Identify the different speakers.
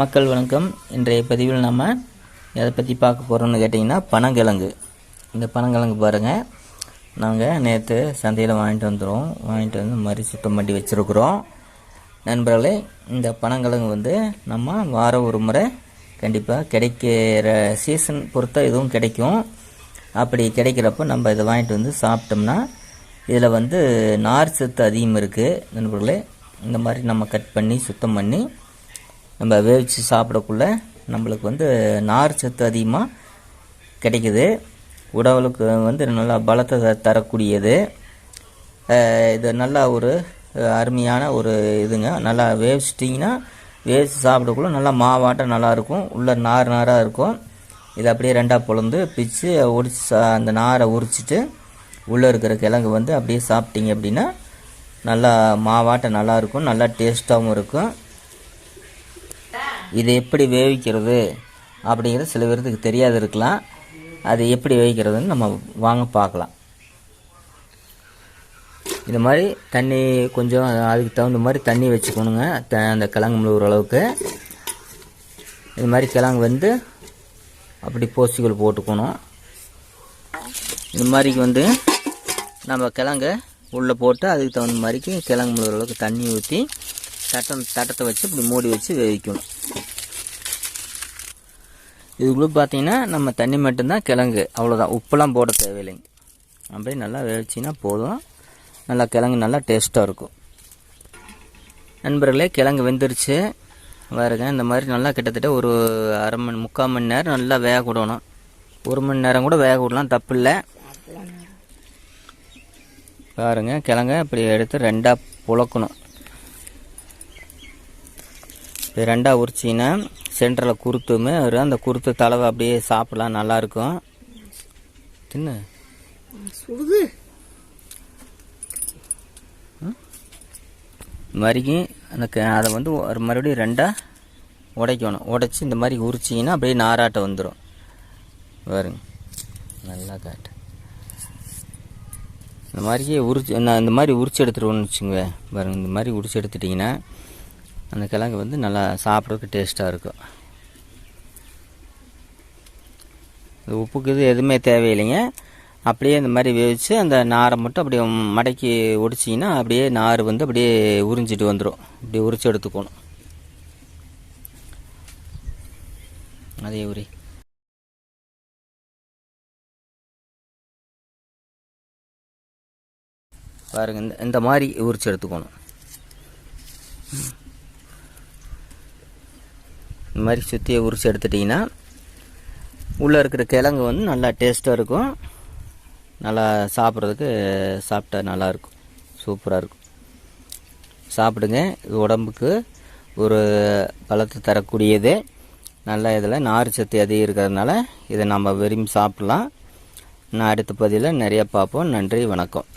Speaker 1: மக்கள் வணக்கம். இன்றைய பதிவில் நம்ம எதை பற்றி பார்க்க போகிறோம்னு கேட்டிங்கன்னா பனங்கிழங்கு. இந்த பனங்கிழங்கு பாருங்கள் நாங்கள் நேற்று சந்தையில் வாங்கிட்டு வந்துடுவோம் வாங்கிட்டு வந்து மாதிரி சுத்தம் பண்ணி வச்சுருக்குறோம். நண்பர்களே இந்த பனங்கிழங்கு வந்து நம்ம வாரம் ஒரு முறை கண்டிப்பாக கிடைக்கிற சீசன் பொறுத்த இதுவும் கிடைக்கும். அப்படி கிடைக்கிறப்ப நம்ம இதை வாங்கிட்டு வந்து சாப்பிட்டோம்னா இதில் வந்து நார் சத்து அதிகம் இருக்குது நண்பர்களே இந்த மாதிரி நம்ம கட் பண்ணி சுத்தம் பண்ணி நம்ம வேவிச்சு சாப்பிடக்குள்ள நம்மளுக்கு வந்து நார் சத்து அதிகமாக கிடைக்குது. உடவுளுக்கு வந்து நல்லா பலத்தை த- தரக்கூடியது. இது நல்லா ஒரு அருமையான ஒரு இதுங்க. நல்லா வேவிச்சிட்டிங்கன்னா வேவிச்சு சாப்பிடக்குள்ள நல்லா மாவாட்டம் நல்லாயிருக்கும். உள்ளே உள்ள நார் நாராக இருக்கும். இதை அப்படியே ரெண்டாக பொழந்து பிச்சு ஒடிச்சு சா- அந்த நாரை உரிச்சிட்டு உள்ளே இருக்கிற கிழங்கு வந்து அப்படியே சாப்பிட்டீங்க அப்படின்னா நல்லா மாவாட்டம் நல்லாயிருக்கும். நல்லா டேஸ்ட்டாகவும் இருக்கும். இதை எப்படி வேவிக்கிறது அப்படிங்கிறது சில பேர்த்துக்கு தெரியாது இருக்கலாம் அது எப்படி வேவிக்கிறதுன்னு நம்ம வாங்க பார்க்கலாம். இது மாதிரி தண்ணி கொஞ்சம் அதுக்கு தகுந்த மாதிரி தண்ணி வச்சுக்கணுங்க. த- அந்த கிழங்கு முழுகிற அளவுக்கு. இது மாதிரி கிழங்கு வந்து அப்படி போஸ்டிகள் போட்டுக்கணும். இந்த மாதிரிக்கு வந்து நம்ம கிழங்கு உள்ளே போட்டு அதுக்கு தகுந்த மாதிரிக்கு கிழங்கு முழுகிற அளவுக்கு தண்ணி ஊற்றி தட்டம் தட்டத்தை வச்சு இப்படி மூடி வச்சு வேவிக்கணும். இதுக்குள்ளே பார்த்தீங்கன்னா நம்ம தண்ணி மட்டும்தான் கிழங்கு. அவ்வளோதான் உப்பெல்லாம் போட தேவையில்லைங்க. அப்படியே நல்லா வேவிச்சிங்கன்னா போதும். நல்லா கிழங்கு நல்லா டேஸ்ட்டாக இருக்கும். நண்பர்களே கிழங்கு வெந்துருச்சு. பாருங்க இந்த மாதிரி நல்லா கிட்டத்தட்ட ஒரு அரை மணி முக்கால் மணி நேரம் நல்லா வேக விடணும் ஒரு மணி நேரம் கூட வேக விடலாம் தப்பு இல்லை பாருங்க கிழங்க இப்படி எடுத்து ரெண்டாக புழக்கணும். இப்போ ரெண்டாக உரிச்சிங்கன்னா சென்டரில் குருத்துமே வரும் அந்த குருத்து தலவை அப்படியே சாப்பிடலாம் நல்லாயிருக்கும். தின்னு.
Speaker 2: சுடுது.
Speaker 1: இந்த மாதிரிக்கு அந்த க- அதை வந்து ஒரு மறுபடியும் ரெண்டாக உடைக்கணும். உடைச்சி இந்த மாதிரி உரிச்சிங்கன்னா அப்படியே நாராட்டம் வந்துடும் பாருங்க. நல்லா காட்டு. இந்த மாதிரி உரிச்சு நான் இந்த மாதிரி உரிச்சு எடுத்துருவோன்னு வச்சுங்க பாருங்க இந்த மாதிரி உரிச்சு எடுத்துட்டிங்கன்னா அந்த கிழங்கு வந்து நல்லா சாப்பிட்றதுக்கு டேஸ்ட்டாக இருக்கும். இந்த உப்புக்கு இது எதுவுமே தேவையில்லைங்க. அப்படியே இந்த மாதிரி வேவிச்சு அந்த நாரை மட்டும் அப்படியே மடக்கி ஒடிச்சிங்கன்னா அப்படியே நார் வந்து அப்படியே உறிஞ்சிட்டு வந்துடும் இப்படி உரிச்சு எடுத்துக்கணும். அதே உரி. பாருங்க இந்த இந்த மாதிரி உரிச்சு எடுத்துக்கணும். இந்த மாதிரி சுற்றியை உரிச்சு எடுத்துட்டிங்கன்னா உள்ளே இருக்கிற கிழங்கு வந்து நல்லா டேஸ்ட்டாக இருக்கும். நல்லா சாப்பிட்றதுக்கு சாப்பிட்டா நல்லாயிருக்கும் சூப்பராக இருக்கும். சாப்பிடுங்க. இது உடம்புக்கு ஒரு பலத்தை தரக்கூடியது. நல்ல இதில் நார் சத்து அதிகம் இருக்கிறதுனால இதை நம்ம விரும்பி சாப்பிட்லாம். நான் அடுத்த பதிவில் நிறையா பார்ப்போம். நன்றி வணக்கம்.